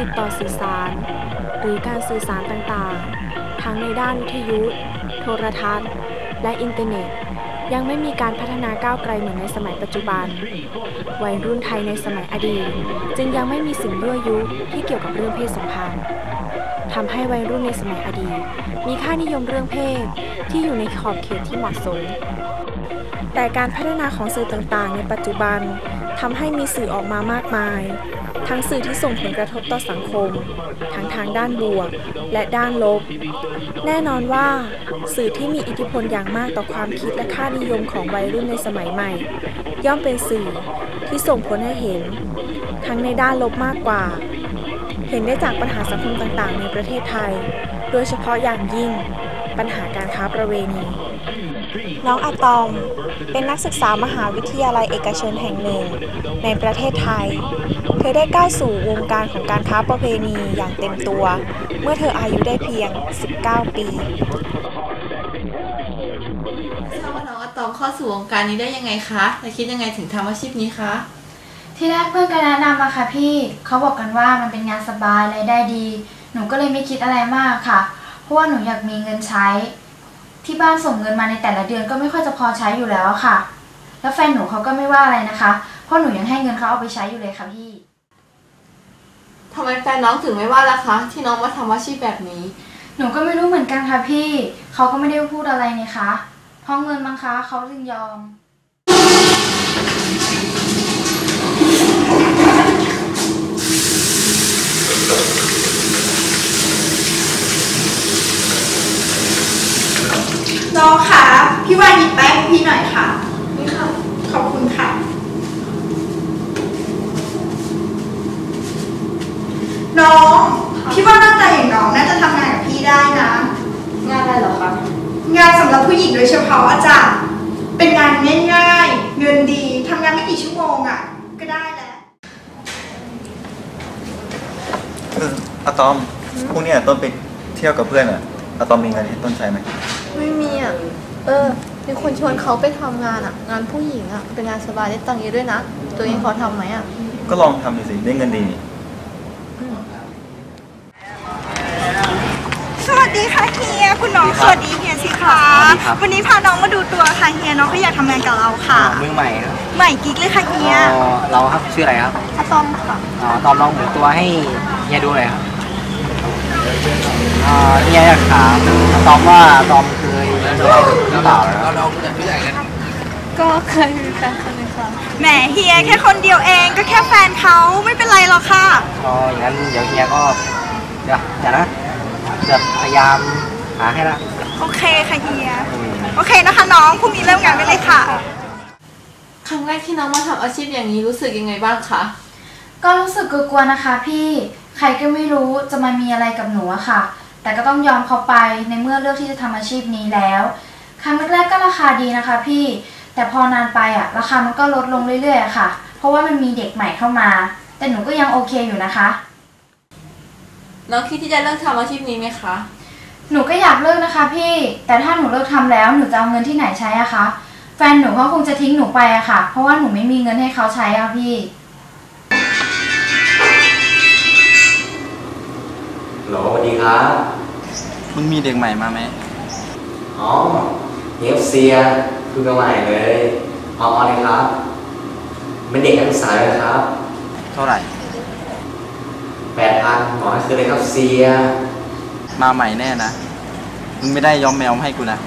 ติดต่อสื่อสาร หรือการสื่อสารต่างๆ ทั้งในด้านวิทยุ โทรทัศน์ และอินเทอร์เน็ต ยังไม่มีการพัฒนาก้าวไกลเหมือนในสมัยปัจจุบัน วัยรุ่นไทยในสมัยอดีต จึงยังไม่มีสิ่งยั่วยุที่เกี่ยวกับเรื่องเพศสัมพันธ์ ทำให้วัยรุ่นในสมัยอดีตมีค่านิยมเรื่องเพศที่อยู่ในขอบเขตที่เหมาะสม แต่การพัฒนาของสื่อต่างๆ ในปัจจุบันทำให้มีสื่อออกมามากมาย ทั้งสื่อที่ส่งผลกระทบต่อสังคม ทั้งทางด้านบวกและด้านลบ แน่นอนว่า สื่อที่มีอิทธิพลอย่างมากต่อความคิดและค่านิยมของวัยรุ่นในสมัยใหม่ ย่อมเป็นสื่อที่ส่งผลให้เห็น ทั้งในด้านลบมากกว่า เห็นได้จากปัญหาสังคมต่างๆ ในประเทศไทย โดยเฉพาะอย่างยิ่งปัญหาการค้าประเวณีน้องอะตอม เป็นนักศึกษามหาวิทยาลัยเอกชนแห่งหนึ่ง ในประเทศไทย เธอได้ก้าวสู่วงการของการค้าประเวณีอย่างเต็มตัว เมื่อเธออายุได้เพียง 19 ปีทราบว่าน้องอะตอมเข้าสู่วงการนี้ได้ยังไงคะ และคิดยังไงถึงทำอาชีพนี้คะ ที่แรกเพื่อนก็แนะนำมาค่ะพี่เขาบอกกันว่ามันเป็นงานสบายรายได้ดี หนูก็เลยไม่คิดอะไรมากค่ะ เพราะว่าหนูอยากมีเงินใช้ ที่บ้านส่งเงินมาในแต่ละเดือนก็ไม่ค่อยจะพอใช้อยู่แล้วค่ะ แล้วแฟนหนูเขาก็ไม่ว่าอะไรนะคะ เพราะหนูยังให้เงินเขาเอาไปใช้อยู่เลยค่ะพี่ ทำไมแฟนน้องถึงไม่ว่าล่ะคะ ที่น้องมาทำอาชีพแบบนี้ หนูก็ไม่รู้เหมือนกันค่ะพี่เขาก็ไม่ได้พูดอะไรนี่คะเพราะเงินมั้งคะเขาจึงยอม น้องคะพี่วานหยิบแป้งให้พี่หน่อยค่ะ นี่ค่ะ ขอบคุณค่ะ น้อง พี่ว่าหน้าตาอย่างน้องน่าจะทำงานกับพี่ได้นะ งานอะไรเหรอคะ งานสำหรับผู้หญิงโดยเฉพาะอาจารย์เป็นงานง่ายๆ เงินดีทำงานไม่กี่ชั่วโมงอะ ก็ได้แล้วเอออะตอมพรุ่งนี้อะต้นไปเที่ยวกับเพื่อนอะอะตอมมีเงินให้ต้นใช้ไหมไม่มีอะ เออ มีคนชวนเขาไปทำงานอะ งานผู้หญิงอะ เป็นงานสบายได้ตังค์เยอะด้วยนะ ตัวเองเขาทำไหมอะ ก็ลองทำดูสิได้เงินดีนี่สวัสดีค่ะเฮียคุณน้องสวัสดีเฮีย สิคะวันนี้พาน้องมาดูตัวค่ะเฮียน้องก็อยากทำงานกับเราค่ะ มือใหม่ครับใหม่กิ๊กเลยค่ะเฮียอ๋อเราครับชื่ออะไรครับอะตอมค่ะอ๋อตอนลองหมุนตัวให้เฮียดูเลยครับอ่าเฮียอยากถามตอมว่าตอมเคยมีแฟนหรือเปล่านะครับก็เคยมีแฟนคนหนึงค่ะแหมเฮียแค่คนเดียวเองก็แค่แฟนเขาไม่เป็นไรหรอกค่ะ อ๋ออย่างนั้นเดี๋ยวเฮียก็เดี๋ยวเดี๋ยวนะจะพยายามหาให้ละ โอเคค่ะเฮียอืมโอเคนะคะน้องพรุ่งนี้เริ่มงานไปเลยค่ะ ครั้งแรกที่น้องมาทำอาชีพอย่างนี้รู้สึกยังไงบ้างคะ ก็รู้สึกกลัวๆนะคะพี่ ใครก็ไม่รู้จะมามีอะไรกับหนูอะค่ะ แต่ก็ต้องยอมเขาไปในเมื่อเลือกที่จะทำอาชีพนี้แล้ว ครั้งแรกๆก็ราคาดีนะคะพี่ แต่พอนานไปอะราคามันก็ลดลงเรื่อยๆอะค่ะ เพราะว่ามันมีเด็กใหม่เข้ามา แต่หนูก็ยังโอเคอยู่นะคะ น้องคิดที่จะเลิกทำอาชีพนี้ไหมคะ หนูก็อยากเลิกนะคะพี่ แต่ถ้าหนูเลิกทำแล้วหนูจะเอาเงินที่ไหนใช้อะคะ แฟนหนูเขาคงจะทิ้งหนูไปอะค่ะ เพราะว่าหนูไม่มีเงินให้เขาใช้อะพี่หรอสวัสดีครับมึงมีเด็กใหม่มาไหม อ๋อเนฟเซียคือใหม่เลยเอาเอาเลยครับ เป็นเด็กนักศึกษาเลยครับเท่าไหร่ แปดพันขอให้คืนเลยครับเซีย มาใหม่แน่นะ มึงไม่ได้ย้อมแมวมาให้กูนะ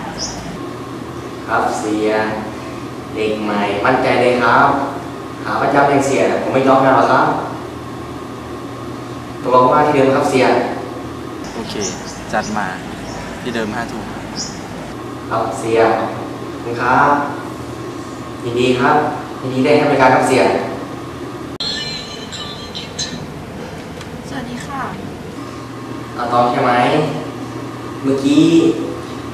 ครับเสีย เด็กใหม่ มั่นใจเลยครับ หาประจำเองเสีย ผมไม่ยอมแน่หรอกครับตกลงว่าที่เดิมครับเสีย โอเค จัดมาที่เดิมห้าทุ่มครับเสียขอบคุณครับยินดีครับยินดีได้ให้บริการครับเสีย สวัสดีค่ะเอาตอบใช่ไหม เมื่อกี้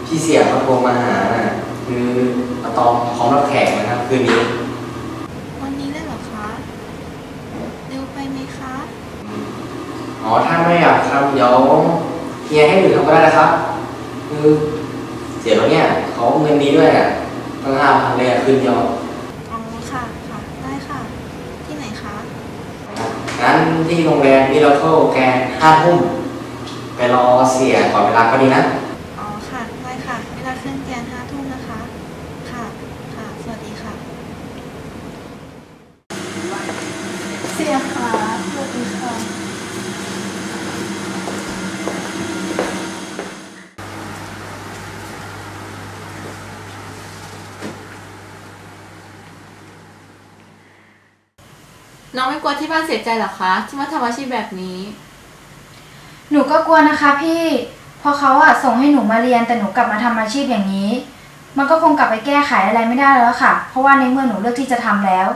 พี่เสียเขาโทรมาหาน่ะคือเอาตอมพร้อมรับแขกนะครับคืนนี้ วันนี้ได้เหรอคะ เร็วไปไหมคะ อ๋อ ถ้าไม่อยากทำเดี๋ยวเฮียให้หนูทำก็ได้นะครับ คือเสียแล้วเนี่ยเขาเงินดีด้วยอะตั้งห้าพันเลยอะคืนเดียวอ๋อค่ะค่ะได้ค่ะ ที่ไหนคะ งั้นั้นที่โรงแรมมิราเคิลแกนห้าทุ่ม ไปรอเสียก่อนเวลาก็ดีนะ อ๋อค่ะ ได้ค่ะ เวลาขึ้นแกนห้าทุ่มนะคะ ค่ะ ค่ะ สวัสดีค่ะ เสียค่ะสวัสดีค่ะ น้องไม่กลัวที่บ้านเสียใจเหรอคะ ที่มาทำอาชีพแบบนี้ หนูก็กลัวนะคะพี่ เพราะเขาอะส่งให้หนูมาเรียนแต่หนูกลับมาทำอาชีพอย่างนี้ มันก็คงกลับไปแก้ไขอะไรไม่ได้แล้วค่ะ เพราะว่าในเมื่อหนูเลือกที่จะทำแล้ว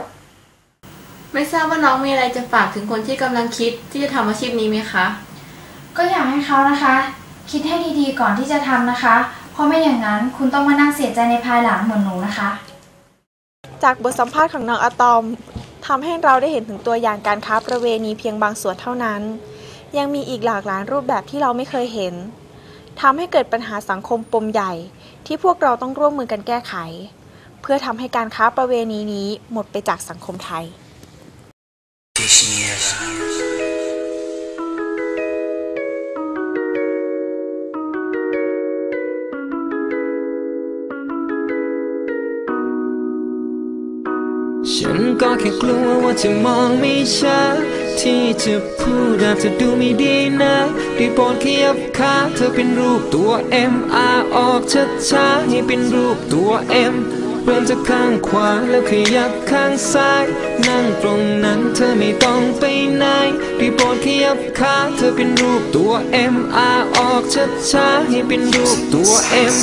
ไม่ทราบว่าน้องมีอะไรจะฝากถึงคนที่กำลังคิดที่จะทำอาชีพนี้ไหมคะ ก็อยากให้เขานะคะ คิดให้ดีๆก่อนที่จะทำนะคะ เพราะไม่อย่างนั้นคุณต้องมานั่งเสียใจในภายหลังเหมือนหนูนะคะ จากบทสัมภาษณ์ของน้องอะตอมทำให้เราได้เห็นถึงตัวอย่างการค้าประเวณีเพียงบางส่วนเท่านั้น ยังมีอีกหลากหลายรูปแบบที่เราไม่เคยเห็นทำให้เกิดปัญหาสังคมปมใหญ่ ที่พวกเราต้องร่วมมือกันแก้ไข เพื่อทำให้การค้าประเวณีนี้หมดไปจากสังคมไทย ก็แค่กลัวว่าจะมองไม่ชัดที่จะพูดอาจจะดูไม่ดีนะด้โปรดขยับขาเธอเป็นรูปตัว M R ออกช้าๆให้เป็นรูปตัว M เริ่มจากข้างขวาแล้วขยับข้างซ้าย นั่งตรงนั้นเธอไม่ต้องไปไหนได้โปรดขยับขาเธอเป็นรูปตัว M R ออกช้าๆให้เป็นรูปตัว M